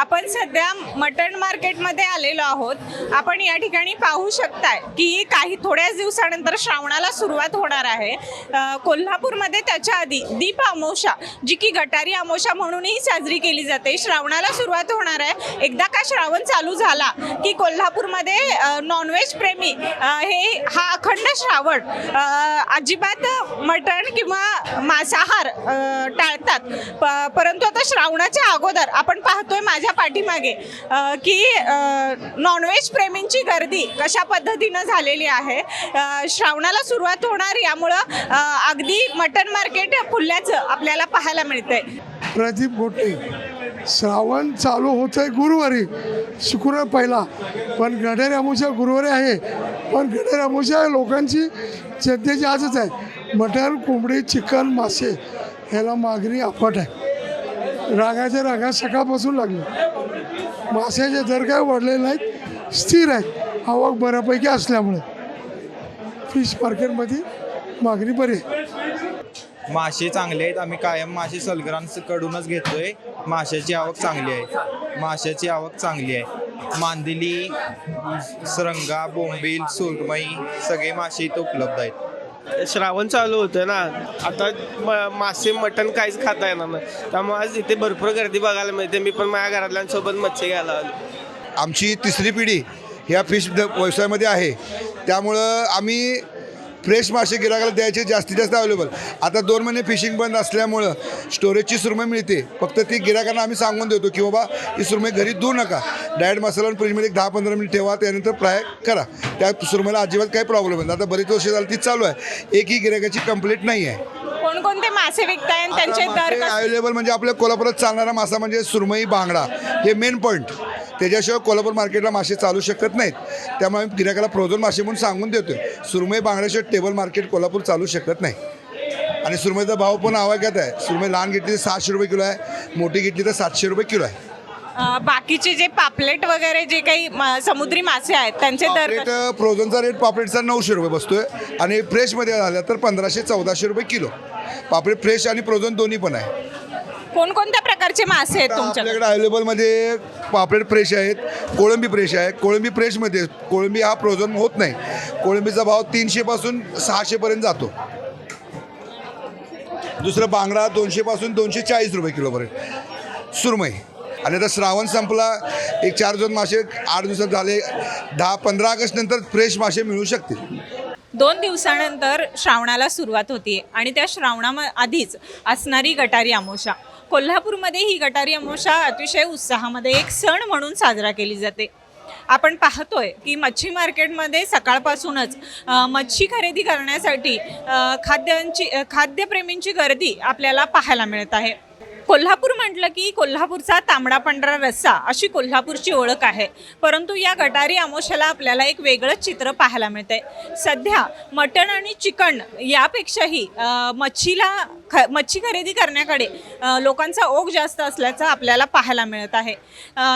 आपण सध्या मटण मार्केटमध्ये आलेलो आहोत. आपण या ठिकाणी पाहू शकताय की काही थोड्याच दिवसानंतर श्रावणाला सुरुवात होणार आहे. कोल्हापूरमध्ये त्याच्या आधी दीप अमोशा जी की गटारी अमोशा म्हणूनही साजरी केली जाते श्रावणाला सुरुवात होणार आहे. एकदा का श्रावण चालू झाला की कोल्हापूरमध्ये नॉनव्हेज प्रेमी हे हा अखंड श्रावण अजिबात मटण किंवा मांसाहार टाळतात. प- परंतु आता श्रावणाच्या अगोदर आपण पाहतोय माझ्या पाठीमागे की नॉनव्हेज प्रेमींची गर्दी कशा पद्धतीनं झालेली आहे? श्रावणाला सुरुवात होणार यामुळं अगदी मटन मार्केट फुलल्याचं आपल्याला पाहायला मिळतंय. प्रदीप गोटे श्रावण चालू होत आहे गुरुवारी शुक्रवार पहिला. पण गडेर अमावस्या गुरुवारी आहे. पण गडेर अमावस्या लोकांची श्रद्धेची आजच आहे. मटण कोंबडी चिकन मासे ह्याला मागणी आपट आहे. रागाच्या रागा सकाळपासून लागली. माशाचे दर काय वाढलेले नाहीत स्थिर आहेत. आवक बऱ्यापैकी असल्यामुळे. फिश मार्केटमध्ये मागणी बरी मासे चांगले आहेत. आम्ही कायम मासे सलगरांकडूनच घेतोय. माशाची आवक चांगली आहे. माशाची आवक चांगली आहे. मांदिली सरंगा बोंबील सुरमई सगळे मासे इथं उपलब्ध आहेत. श्रावण चालू होतं ना. आता म- मासे मटण काहीच खाता येणार नाही. त्यामुळे आज इथे भरपूर गर्दी बघायला मिळते. मी पण माझ्या घरातल्यांसोबत मच्छी घ्यायला आलो. आमची तिसरी पिढी ह्या फिश द- व्यवसायामध्ये आहे. त्यामुळं आम्ही फ्रेश मासे गिराकाला द्यायचे जास्तीत जास्त अवेलेबल आता दोन महिने फिशिंग बंद असल्यामुळं स्टोरेजची सुरमई मिळते. फक्त ती गिराकांना आम्ही सांगून देतो की बाबा ही सुरमई घरी धुऊ नका. डायरेक्ट मसाला आणि फ्रीजमध्ये एक दहा पंधरा मिनिट ठेवा त्यानंतर फ्राय करा. त्या सुरमईला अजिबात काही प्रॉब्लेम नाही. आता बरेच वर्ष झाली ती चालू आहे. एकही गिराकाची कंप्लीट नाही आहे. कोणकोणते मासे विकताय त्यांचे दर? अवेलेबल म्हणजे आपल्या कोल्हापुरात चालणारा मासा म्हणजे सुरमई बांगडा. हे मेन पॉईंट त्याच्याशिवाय कोल्हापूर मार्केटला मासे चालू शकत नाहीत. त्यामुळे आम्ही गिरायकाला फ्रोझन मासे म्हणून सांगून देतोय. सुरमई बांगड्याशिवाय टेबल मार्केट कोल्हापूर चालू शकत नाही. आणि सुरमईचा भाव पण आवाक्यात आहे. सुरमई लहान घेतली तर सहाशे रुपये किलो आहे. मोठी घेतली तर सातशे रुपये किलो आहे. अ, बाकीचे जे पापलेट वगैरे जे काही म- समुद्री मासे आहेत त्यांचे दर? फ्रोझनचा रेट पापलेटचा नऊशे रुपये बसतोय. आणि फ्रेशमध्ये झाला तर पंधराशे चौदाशे रुपये किलो. पापलेट फ्रेश आणि फ्रोझन दोन्ही पण आहे. कोणकोणत्या प्रकारचे मासे आहेत तुमच्याकडे? आपल्याकडे अवेलेबलमध्ये पापलेट फ्रेश आहेत कोळंबी फ्रेश आहे. कोळंबी फ्रेशमध्ये कोळंबी हा फ्रोझन होत नाही. कोळंबीचा भाव तीनशेपासून सहाशेपर्यंत जातो. दुसरं बांगडा दोनशेपासून दोनशे चाळीस रुपये किलोपर्यंत सुरमई. आणि आता श्रावण संपला एक चार दोन मासे आठ दिवसात झाले दहा पंधरा ऑगस्ट नंतर फ्रेश मासे मिळू शकतील. दोन दिवसानंतर श्रावणाला सुरुवात होती आणि त्या श्रावणा आधीच असणारी गटारी अमावस्या कोल्हापूरमध्ये ही गटारी अमावस्या अतिशय उत्साहामध्ये एक सण म्हणून साजरा केली जाते. आपण पाहतोय की मच्छी मार्केटमध्ये सकाळपासूनच मच्छी खरेदी करण्यासाठी खाद्यांची खाद्यप्रेमींची गर्दी आपल्याला पाहायला मिळत आहे. कोल्हापूर म्हटलं की कोल्हापूरचा तांबडा पांढरा रस्सा अशी कोल्हापूरची ओळख आहे. परंतु या गटारी अमोशाला आपल्याला एक वेगळंच चित्र पाहायला मिळतंय. सध्या मटण आणि चिकन यापेक्षाही मच्छीला ख मच्छी खरेदी करण्याकडे लोकांचा ओघ जास्त असल्याचं आपल्याला पाहायला मिळत आहे.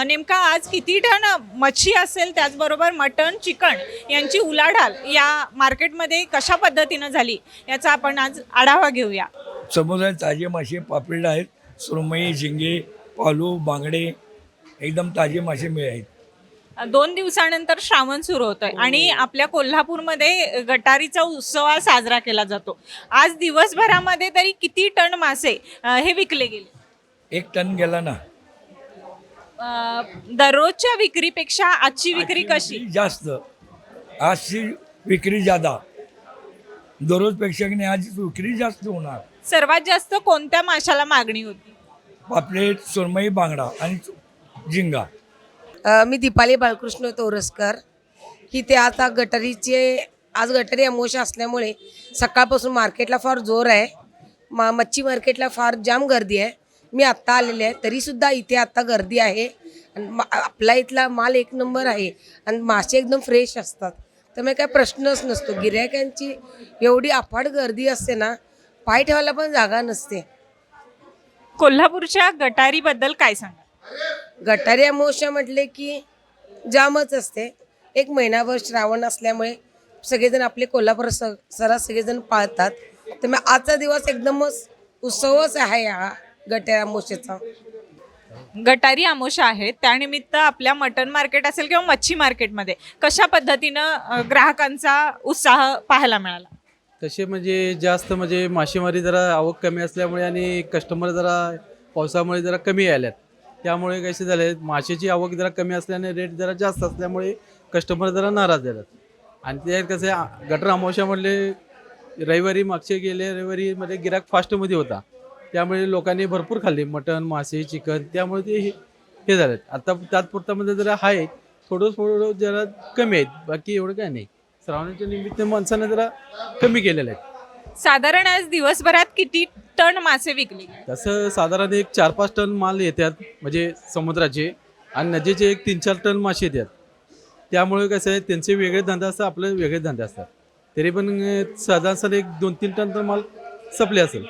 नेमका आज किती टन मच्छी असेल? त्याचबरोबर मटण चिकन यांची उलाढाल या मार्केटमध्ये कशा पद्धतीनं झाली? याचा आपण आज आढावा घेऊया. समुद्रात ताजे मासे पापलेट आहेत. सुरमई झिंगे पालू बांगडे एकदम ताजे मासे मिळे आहेत. दोन दिवसानंतर श्रावण सुरू होतोय आणि आपल्या कोल्हापूरमध्ये गटारीचा उत्सव हा साजरा केला जातो. आज दिवसभरामध्ये तरी किती टन मासे अ, हे विकले गेले? एक टन गेला ना. अ, दररोजच्या विक्रीपेक्षा आजची विक्री कशी? जास्त. आजची विक्री जादा. दररोजपेक्षा की नाही आज विक्री जास्त होणार. सर्वात जास्त कोणत्या माशाला मागणी होती? पापलेट सुरमई बांगडा आणि झिंगा. मी दीपाली बाळकृष्ण तोरसकर. ही ते आता गटारीचे आज गटारी अमोशा असल्यामुळे सकाळपासून मार्केटला फार जोर आहे. मा मच्छी मार्केटला फार जाम गर्दी आहे. मी आत्ता आलेले आहे तरीसुद्धा इथे आत्ता गर्दी आहे. आणि मा- आपला इथला माल एक नंबर आहे आणि मासे एकदम फ्रेश असतात. त्यामुळे काय प्रश्नच नसतो. गिरायकांची एवढी अफाट गर्दी असते ना पाय ठेवायला पण जागा नसते. कोल्हापूरच्या गटारीबद्दल काय सांगा गटारी अमावस्या म्हटले की जामच असते. एक महिनाभर श्रावण असल्यामुळे सगळेजण आपले कोल्हापूर स सरास सगळेजण पाळतात. त्यामुळे आजचा दिवस एकदमच उत्सवच आहे हा गटारी अमावस्येचा. गटारी आमोशा आहे. त्यानिमित्त आपल्या मटन मार्केट असेल किंवा मच्छी मार्केटमध्ये कशा पद्धतीनं अ, ग्राहकांचा उत्साह पाहायला मिळाला? तसे म्हणजे जास्त म्हणजे मासेमारी जरा आवक कमी असल्यामुळे आणि कस्टमर जरा पावसामुळे जरा कमी आल्यात. त्यामुळे कसे झाले माशाची आवक जरा कमी असल्याने रेट जरा जास्त असल्यामुळे कस्टमर जरा नाराज झालात. आणि ते कसं आहे, गटर म्हणले रविवारी मागचे गेले रविवारीमध्ये गिराक फास्टमध्ये होता. त्यामुळे लोकांनी भरपूर खाल्ले मटण मासे चिकन त्यामुळे ते हे हे झालेत. आता तात्पुरतामध्ये म्हणजे जरा आहे थोडं थोडं जरा कमी आहेत बाकी एवढं काय नाही. श्रावणाच्या निमित्त माणसानं जरा कमी केलेलं आहे. साधारण आज दिवसभरात किती टन मासे विकले? तसं साधारण एक चार पाच टन माल येतात म्हणजे समुद्राचे आणि नदीचे एक तीन चार टन मासे येतात त्यामुळे कसं आहे त्यांचे वेगळे धंदे असतात आपले वेगळे धंदे असतात. तरी पण अं, साधारण एक दोन तीन टन तर माल सपले असेल.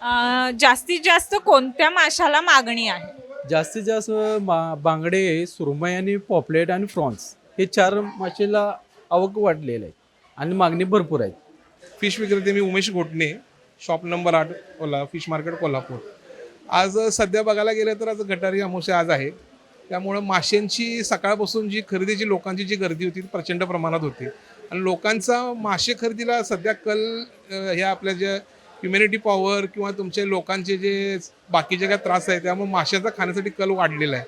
अ, जास्तीत जास्त कोणत्या माशाला मागणी आहे? जास्तीत जास्त मा बांगडे सुरमई आणि पॉपलेट आणि प्रॉन्स हे चार मासेला आवक वाढलेलं आहे आणि मागणी भरपूर आहे. फिश विक्रेते मी उमेश घोटणे शॉप नंबर आठ कोल्हा फिश मार्केट कोल्हापूर. आज सध्या बघायला गेलं तर आज गटारी अमावस्या आज आहे. त्यामुळं माशांची सकाळपासून जी खरेदीची लोकांची जी गर्दी होती ती प्रचंड प्रमाणात होती. आणि लोकांचा मासे खरेदीला सध्या कल ह्या आपल्या ज्या ह्युमॅनिटी पॉवर किंवा तुमचे लोकांचे जे बाकीचे काय त्रास आहे त्यामुळे माशाचा खाण्यासाठी कल वाढलेला आहे.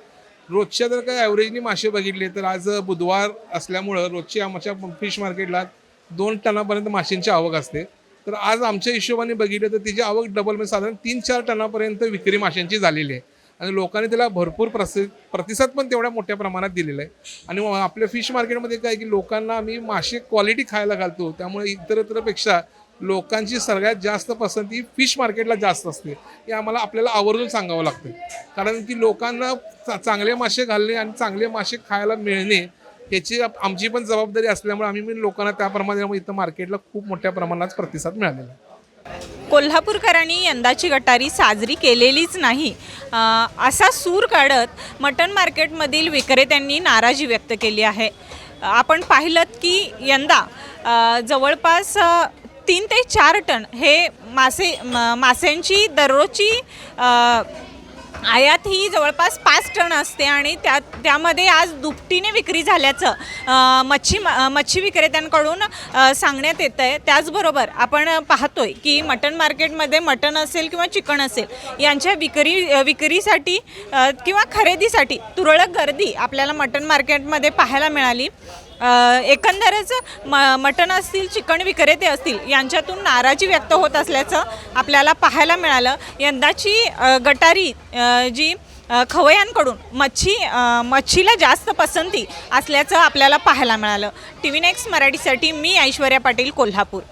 रोजच्या जर काय ॲव्हरेजनी मासे बघितले तर आज बुधवार असल्यामुळं रोजची आमच्या फिश मार्केटला दोन टनापर्यंत माशांची आवक असते. तर आज आमच्या हिशोबाने बघितलं तर तिची आवक डबल म्हणजे साधारण तीन चार टनापर्यंत विक्री माशांची झालेली आहे. आणि लोकांनी त्याला भरपूर प्रसि प्रतिसाद पण तेवढ्या मोठ्या प्रमाणात दिलेला आहे. आणि मग आपल्या फिश मार्केटमध्ये काय की लोकांना आम्ही मासे क्वालिटी खायला घालतो. त्यामुळे इतरत्रपेक्षा लोकांची सगळ्यात जास्त पसंती फिश मार्केटला जास्त असते. हे आम्हाला आपल्याला आवर्जून सांगावं लागतं. कारण की लोकांना चा- चांगले मासे घालणे आणि चांगले मासे खायला मिळणे याची आमची पण जबाबदारी असल्यामुळे आम्ही लोकांना त्याप्रमाणे इथं मार्केटला खूप मोठ्या प्रमाणात प्रतिसाद मिळालेला आहे. कोल्हापूरकरांनी यंदाची गटारी साजरी केलेलीच नाही. असा सूर काढत मटण मार्केटमधील विक्रेत्यांनी नाराजी व्यक्त केली आहे. आपण पाहिलं की यंदा जवळपास तीन ते चार टन हे मासे म- दररोजची आयात ही जवळपास पाच टन असते आणि त्या त्यामध्ये आज दुपटीने विक्री झाल्याचं मच्छी मच्छी विक्रेत्यांकडून सांगण्यात येतं आहे. त्याचबरोबर आपण पाहतोय की मटन मार्केटमध्ये मटन असेल किंवा चिकन असेल यांच्या विक्री विक्रीसाठी किंवा खरेदीसाठी तुरळक गर्दी आपल्याला मटन मार्केटमध्ये पाहायला मिळाली. एकंदरच म मटण असतील चिकन विक्रेते असतील यांच्यातून नाराजी व्यक्त होत असल्याचं आपल्याला पाहायला मिळालं. यंदाची गटारी जी खवयांकडून मच्छी मच्छीला जास्त पसंती असल्याचं आपल्याला पाहायला मिळालं. टी व्ही नेक्स्ट मराठीसाठी मी ऐश्वर्या पाटील कोल्हापूर.